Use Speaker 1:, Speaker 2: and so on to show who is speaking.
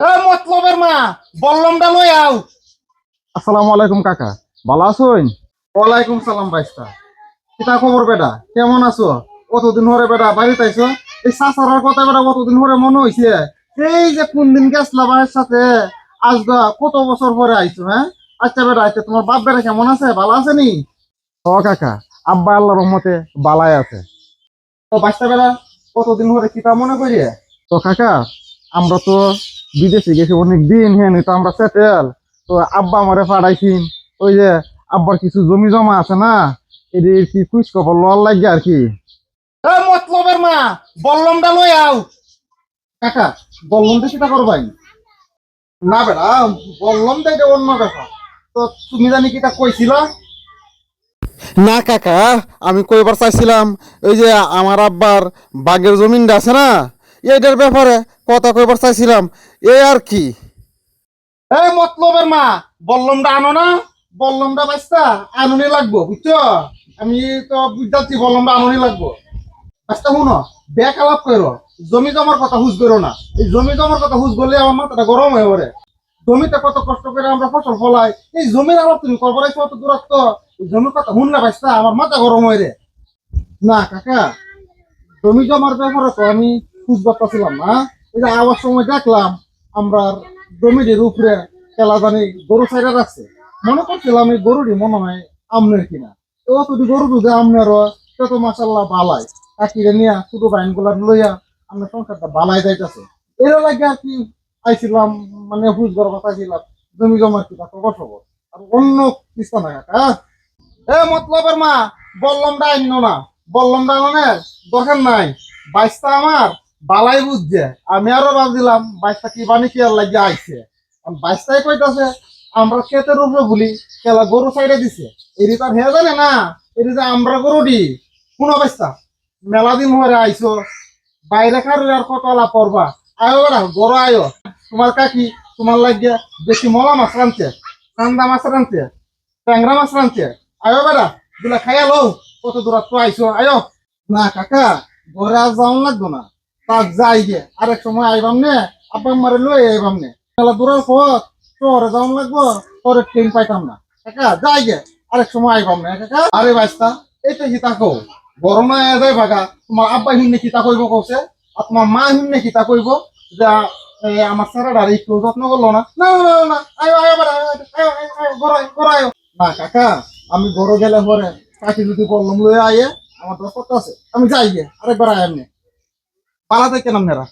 Speaker 1: মতলবের মা বল্লমটা লই আও।
Speaker 2: আসসালামু আলাইকুম কাকা ভালো আছেন
Speaker 1: ওয়ালাইকুম সালাম বাইস্তা। কিতা খবর বেটা? কেমন আছো? কতদিন হরে বেটা বাড়িতে আইছো এই সাসারার কথা বেটা কতদিন হরে মনে হইছে? এই যে কোন দিন গেছলা ভাইয়ের সাথে? আজ কত বছর পরে আইছো হ্যাঁ? আচ্ছা বেটা আচ্ছা তোমার বাপ বেটা কেমন আছে? ভালো আছে নি?
Speaker 2: ও কাকা আব্বা আল্লাহ রহমতে বালাই আছে।
Speaker 1: তো বাইস্তা বেটা কতদিন হরে কিতা মনে করি
Speaker 2: তো কাকা আমরা তো বিদেশে গেছে অনেক দিন হ্যাঁ তো আমরা সেটেল তো আব্বা আমারে পাঠাইছিন। ওই যে আব্বার কিছু জমি জমা আছে না এদের কি কুচ খবর লওয়ার লাগে আর কি?
Speaker 1: এ মতলবের মা বল্লমটা লই আও। কাকা বল্লমটা কিতা করবাই না বেটা বল্লমটা এটা অন্য ব্যাপার তো তুমি জানি কিতা কইছিলা?
Speaker 2: না কাকা আমি কইবার চাইছিলাম ওই যে আমার আব্বার বাগের জমিনটা আছে না? এইটার ব্যাপারে কথা কইবার চাইছিলাম। এই আর কি?
Speaker 1: এই মতলবের মা, বল্লমটা আনো না? বল্লমটা বাস্তা আনুনি লাগবো, বুঝছ? আমি তো বুঝতে বল্লমটা আনুনি লাগবো। বাস্তা শুনো বেক আলাপ করো, জমি জমার কথা হুজ করো না। এই জমি জমার কথা হুজ করলে আমার মাথাটা গরম হয়ে পড়ে। জমিতে কত কষ্ট করে আমরা ফসল ফলাই, এই জমির আলাপ তুমি করব কত দূরত্ব জমির কথা শুন না বাস্তা আমার মাথা গরম হয়ে রে। না, কাকা, জমি জমার ব্যাপারে তো আমি খুঁজ করতেছিলাম না? এই যে আবার সময় দেখলাম, আমরা জমিটির উপরে খেলা জানি গরু সাইডে রাখছে মনে করছিলাম এই গরুটি মনে হয় আমনের কিনা। তো যদি গরু যদি আমনের হয় তত মাসাল্লাহ বালাই। কাকিরে নিয়ে ছোট বাইনগুলা লইয়া আমরা সংসারটা বালাই যাইতেছে। এর লাগে আর কি আইছিলাম মানে হুজ করার কথা ছিলাম, জমি জমার কি খবর খবর আর অন্য কিছু না কাকা এ মতলবের মা বললামটা আইন না বললামটা আনার দরকার নাই। বাইশটা আমার বালাই বুঝছে। আমি আরও ভাবছিলাম বাইশটা কি বানি কি আর লাগিয়ে আইছে। আর বাইশটাই কইতাছে, আমরা ক্ষেতের উপরে বলি খেলা গরু সাইডে দিছে। এরি তার হে জানে না, এরি যে আমরা গরু দি। শুনো বাইশটা, মেলা দিন হরে আইছো, বাইরে কারও আর কত আলাপ করবা? আয়ো বেড়া, গরু আয়ো। তোমার কাকি, তোমার লাগিয়ে বেশি মলা মাছ রানছে কান্দা মাছ রানছে ট্যাংরা মাছ রানছে আয়ো বেড়া দুলা খাইয়া লো কত দূরত্ব আইছো, আয়ো। না, কাকা, ঘরে আর যাওয়ান লাগবো না। তাক যাই গে। আরেক সময় আইবাম নে আব্বা মারে লই আইবাম নে। খেলা দূরের পথ শহরে যাওয়ান লাগবো পরে ট্রেন পাইতাম না। কাকা যাই গে। আরেক সময় আইবাম না কাকা আরে বাইস্তা এইটা হিতা কও? গরমে যাই ভাগা তোমার আব্বা হিন্নে কিতা কইব কৌছে আর তোমার মা হিন্নে কিতা কইব? যে আমার স্যারের আর একটু যত্ন করল না। না না না, আয়ো আয়ো বেড়া আয়ো আয়ো। না কাকা আমি গরু গেলে পরে কাকি যদি বললাম লয়ে আয়ে আমার দশ আছে। আমি যাই গে আরেকবার আয় এমনি পালা কেন নাম নেরা